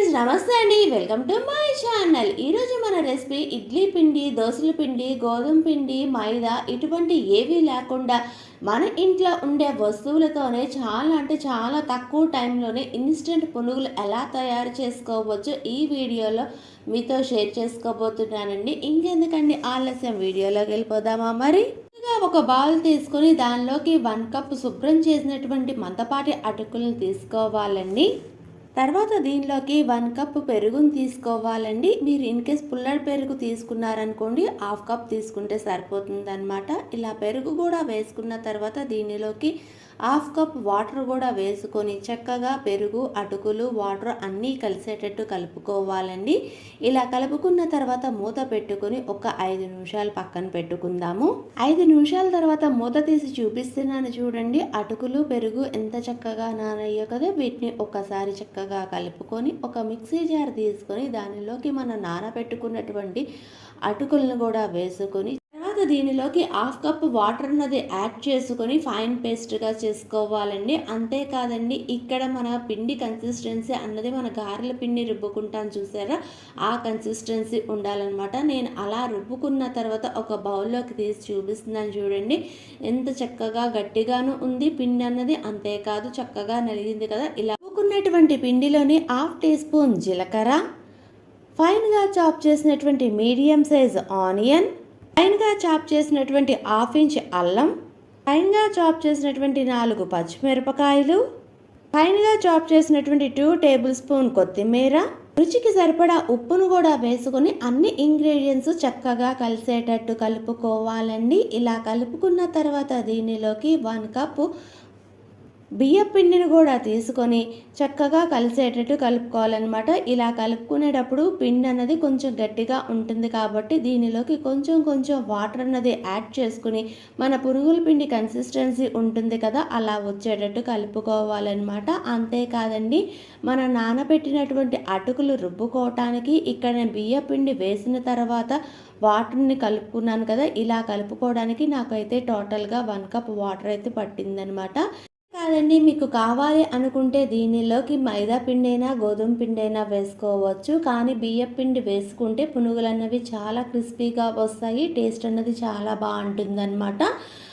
Friends నమస్తే అండి. Welcome to my channel. ఈరోజు మన రెసిపీ ఇడ్లీ పిండి దోశల పిండి గోధుమ పిండి మైదా ఇటువంటి ఏవీ లేకుండా మన ఇంట్లో ఉండే వస్తువులతోనే చాలా అంటే చాలా తక్కువ టైంలోనే ఇన్స్టెంట్ పునుగులు ఎలా తయారు చేసుకోవచ్చు ఈ వీడియోలో మీతో షేర్ చేసుకోబోతున్నానండి. ఇంకెందుకండి ఆలస్యం? వీడియోలోకి వెళ్ళిపోదామా మరి? ఒక బౌల్ తీసుకొని దానిలోకి వన్ కప్ శుభ్రం చేసినటువంటి మందపాటి అటుకులను తీసుకోవాలండి. తర్వాత దీనిలోకి వన్ కప్ పెరుగును తీసుకోవాలండి. మీరు ఇన్ కేస్ పుల్లడి పెరుగు తీసుకున్నారనుకోండి హాఫ్ కప్ తీసుకుంటే సరిపోతుంది అనమాట ఇలా పెరుగు కూడా వేసుకున్న తర్వాత దీనిలోకి హాఫ్ కప్ వాటర్ కూడా వేసుకొని చక్కగా పెరుగు అటుకులు వాటర్ అన్నీ కలిసేటట్టు కలుపుకోవాలండి. ఇలా కలుపుకున్న తర్వాత మూత పెట్టుకొని ఒక ఐదు నిమిషాలు పక్కన పెట్టుకుందాము. ఐదు నిమిషాల తర్వాత మూత తీసి చూపిస్తున్నాను చూడండి. అటుకులు పెరుగు ఎంత చక్కగా నానయ్యో కదా వీటిని ఒకసారి చక్కగా కలుపుకొని ఒక మిక్సీ జార్ తీసుకొని దానిలోకి మనం నానబెట్టుకున్నటువంటి అటుకులను కూడా వేసుకొని తర్వాత దీనిలోకి హాఫ్ కప్ వాటర్ అన్నది యాడ్ చేసుకొని ఫైన్ పేస్ట్గా చేసుకోవాలండి. అంతేకాదండి ఇక్కడ మన పిండి కన్సిస్టెన్సీ అన్నది మన గారెల పిండి రుబ్బుకుంటాం చూసారా? ఆ కన్సిస్టెన్సీ ఉండాలన్నమాట. నేను అలా రుబ్బుకున్న తర్వాత ఒక బౌల్లోకి తీసి చూపిస్తున్నాను చూడండి. ఎంత చక్కగా గట్టిగాను ఉంది పిండి అన్నది. అంతేకాదు చక్కగా నలిగింది కదా. ఇలా రుబ్బుకున్నటువంటి పిండిలోని హాఫ్ టీ స్పూన్ జీలకర్ర ఫైన్గా చాప్ చేసినటువంటి మీడియం సైజ్ ఆనియన్ ఫైన్గా చాప్ చేసినటువంటి హాఫ్ ఇంచ్ అల్లం ఫైన్గా చాప్ చేసినటువంటి నాలుగు పచ్చిమిరపకాయలు ఫైన్గా చాప్ చేసినటువంటి టూ టేబుల్ స్పూన్ కొత్తిమీర. రుచికి సరిపడా ఉప్పును కూడా వేసుకొని అన్ని ఇంగ్రీడియంట్స్ చక్కగా కలిసేటట్టు కలుపుకోవాలండి. ఇలా కలుపుకున్న తర్వాత దీనిలోకి వన్ కప్పు బియ్య పిండిని కూడా తీసుకొని చక్కగా కలిసేటట్టు కలుపుకోవాలన్నమాట. ఇలా కలుపుకునేటప్పుడు పిండి అన్నది కొంచెం గట్టిగా ఉంటుంది కాబట్టి దీనిలోకి కొంచెం కొంచెం వాటర్ అన్నది యాడ్ చేసుకుని మన పురుగుల పిండి కన్సిస్టెన్సీ ఉంటుంది కదా అలా వచ్చేటట్టు కలుపుకోవాలన్నమాట. అంతేకాదండి మన నానబెట్టినటువంటి అటుకులు రుబ్బుకోవటానికి ఇక్కడ నేను బియ్య పిండి వేసిన తర్వాత వాటర్ని కలుపుకున్నాను కదా ఇలా కలుపుకోవడానికి నాకైతే టోటల్గా వన్ కప్ వాటర్ అయితే పట్టిందనమాట కాదండి మీకు కావాలి అనుకుంటే దీనిలోకి మైదా పిండైనా గోధుమ పిండైనా వేసుకోవచ్చు. కానీ బియ్యం పిండి వేసుకుంటే పునుగులు అన్నవి చాలా క్రిస్పీగా వస్తాయి. టేస్ట్ అన్నది చాలా బాగుంటుందన్నమాట.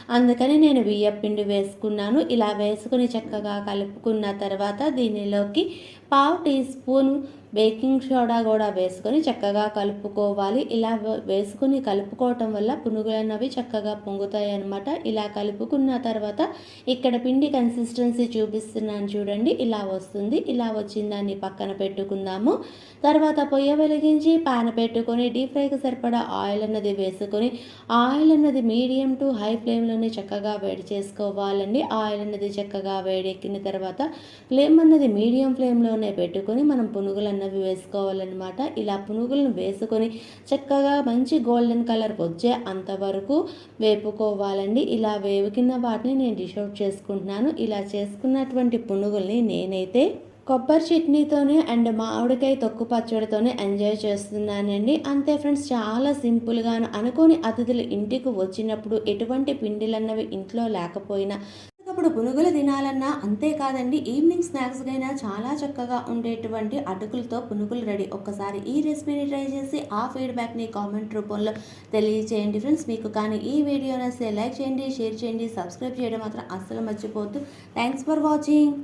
అందుకని నేను బియ్యం పిండి వేసుకున్నాను. ఇలా వేసుకుని చక్కగా కలుపుకున్న తర్వాత దీనిలోకి పావు టీ స్పూన్ బేకింగ్ సోడా కూడా వేసుకొని చక్కగా కలుపుకోవాలి. ఇలా వేసుకుని కలుపుకోవటం వల్ల పునుగులన్నవి చక్కగా పొంగుతాయి అనమాట ఇలా కలుపుకున్న తర్వాత ఇక్కడ పిండి కన్సిస్టెన్సీ చూపిస్తున్నాను చూడండి. ఇలా వస్తుంది. ఇలా వచ్చిన దాన్ని పక్కన పెట్టుకుందాము. తర్వాత పొయ్య వెలిగించి పాన పెట్టుకొని డీప్ ఫ్రైకి సరిపడా ఆయిల్ అన్నది వేసుకొని ఆయిల్ అన్నది మీడియం టు హై ఫ్లేమ్లోనే చక్కగా వేడి చేసుకోవాలండి. ఆయిల్ అన్నది చక్కగా వేడెక్కిన తర్వాత ఫ్లేమ్ అన్నది మీడియం ఫ్లేమ్లోనే పెట్టుకొని మనం పునుగులు అన్నవి వేసుకోవాలన్నమాట. ఇలా పునుగులను వేసుకొని చక్కగా మంచి గోల్డెన్ కలర్ వచ్చే అంతవరకు వేపుకోవాలండి. ఇలా వేవికిన వాటిని నేను డిష్ అవుట్ చేసుకుంటున్నాను. ఇలా చేసుకున్నటువంటి పునుగుల్ని నేనైతే కొబ్బరి చట్నీతోనే అండ్ మామిడికాయ తొక్కు పచ్చడితోనే ఎంజాయ్ చేస్తున్నానండి. అంతే ఫ్రెండ్స్ చాలా సింపుల్గాను అనుకోని అతిథులు ఇంటికి వచ్చినప్పుడు ఎటువంటి పిండిలన్నవి ఇంట్లో లేకపోయినా అప్పుడు పునుగులు తినాలన్నా అంతేకాదండి ఈవినింగ్ స్నాక్స్కైనా చాలా చక్కగా ఉండేటువంటి అటుకులతో పునుగులు రెడీ. ఒక్కసారి ఈ రెసిపీని ట్రై చేసి ఆ ఫీడ్బ్యాక్ని కామెంట్ రూపంలో తెలియచేయండి ఫ్రెండ్స్. మీకు కానీ ఈ వీడియో నచ్చితే లైక్ చేయండి షేర్ చేయండి సబ్స్క్రైబ్ చేయడం మాత్రం అస్సలు మర్చిపోవద్దు. Thanks for watching